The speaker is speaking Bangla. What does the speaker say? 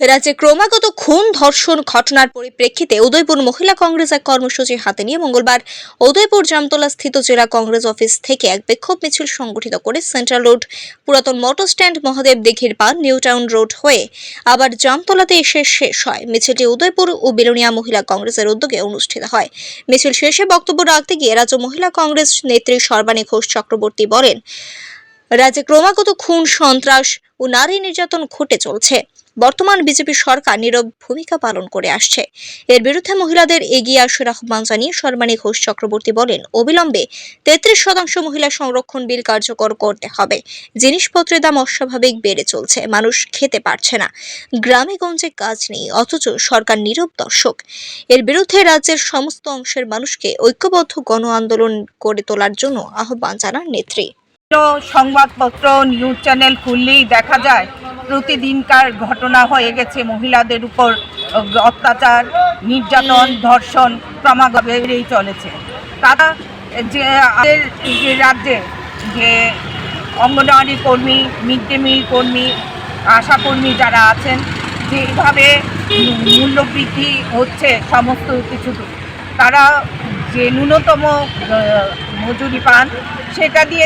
রাজ্যে ক্রমাগত খুন ধর্ষণ ঘটনার পরিপ্রেক্ষিতে উদয়পুর মহিলা কংগ্রেস এক কর্মসূচি হাতে নিয়ে মঙ্গলবার উদয়পুর জামতলা স্থিত জেলা কংগ্রেস অফিস থেকে এক বিক্ষোভ মিছিল সংগঠিত করে সেন্ট্রাল রোড, পুরাতন মোটর স্ট্যান্ড মহাদেব দিঘির পা নিউ টাউন রোড হয়ে আবার জামতলাতে এসে শেষ হয়। মিছিলটি উদয়পুর ও বিলোনিয়া মহিলা কংগ্রেসের উদ্যোগে অনুষ্ঠিত হয়। মিছিল শেষে বক্তব্য রাখতে গিয়ে রাজ্য মহিলা কংগ্রেস নেত্রী সর্বাণী ঘোষ চক্রবর্তী বলেন, রাজ্যে ক্রমাগত খুন, সন্ত্রাস ও নারী নির্যাতন ঘটে চলছে। বর্তমান বিজেপি সরকার নীরব ভূমিকা পালন করে আসছে। এর বিরুদ্ধে মহিলাদের এগিয়ে আসার আহ্বান জানিয়ে সর্বাণী ঘোষ চক্রবর্তী বলেন, অবিলম্বে তেত্রিশ শতাংশ মহিলা সংরক্ষণ বিল কার্যকর করতে হবে। জিনিসপত্রের দাম অস্বাভাবিক বেড়ে চলছে, মানুষ খেতে পারছে না। গ্রামে গঞ্জে কাজ নেই, অথচ সরকার নীরব দর্শক। এর বিরুদ্ধে রাজ্যের সমস্ত অংশের মানুষকে ঐক্যবদ্ধ গণ আন্দোলন করে তোলার জন্য আহ্বান জানান নেত্রী। সংবাদপত্র, নিউজ চ্যানেল খুললেই দেখা যায় প্রতিদিনকার ঘটনা হয়ে গেছে। মহিলাদের উপর অত্যাচার, নির্যাতন, ধর্ষণ ক্রমাগত বেড়েই চলেছে। তারা যে আমাদের যে রাজ্যে যে অঙ্গনওয়াড়ি কর্মী, মিড ডে মিল কর্মী আশাকর্মী যারা আছেন যেভাবে মূল্যবৃদ্ধি হচ্ছে সমস্ত কিছু। তারা যে ন্যূনতম মজুরি পান, সেটা দিয়ে